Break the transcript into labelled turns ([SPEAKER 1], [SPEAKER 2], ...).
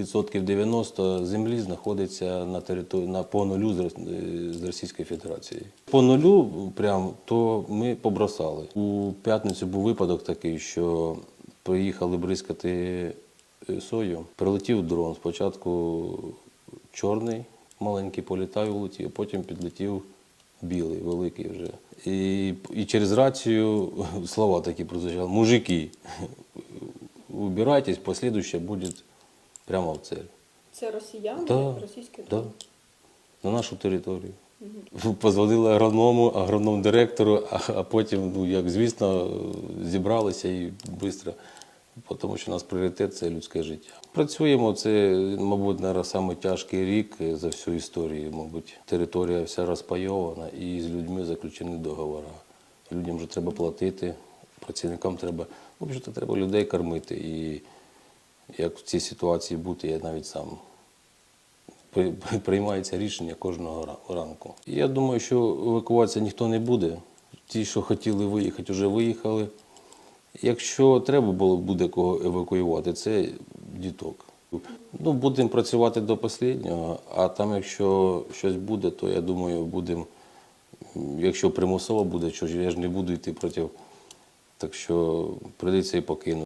[SPEAKER 1] відсотків 90 землі знаходиться на території на по нулю з з Російської Федерації. По нулю прям то ми побросали. У п'ятницю був випадок такий, що приїхали бризкати е, сою. Прилетів дрон. Спочатку чорний, маленький політав, улетів, потім підлетів білий, великий вже. І, і через рацію слова такі прозвучали. Мужики, убирайтесь, последующее будет прямо в цель.
[SPEAKER 2] Це росіяни,
[SPEAKER 1] Да,
[SPEAKER 2] російські
[SPEAKER 1] Да, на нашу територію. Позвонили агроному, агроном директору, а, а потім, ну як звісно, зібралися і швидко, тому що у нас пріоритет це людське життя. Працюємо, це, мабуть, наразі саме тяжкий рік за всю історію. Мабуть, територія вся розпайована і з людьми заключені договори. Людям вже треба платити, працівникам треба, ну, треба людей кормити. І як в цій ситуації бути, я навіть сам приймається рішення кожного ранку. Я думаю, що евакуватися ніхто не буде. Ті, що хотіли виїхати, вже виїхали. Якщо треба було буде кого евакуювати, це діток. Ну, будемо працювати до останнього, а там, якщо щось буде, то я думаю, будемо, якщо примусово буде, що я ж не буду йти проти. Так що прийдеться і покинути.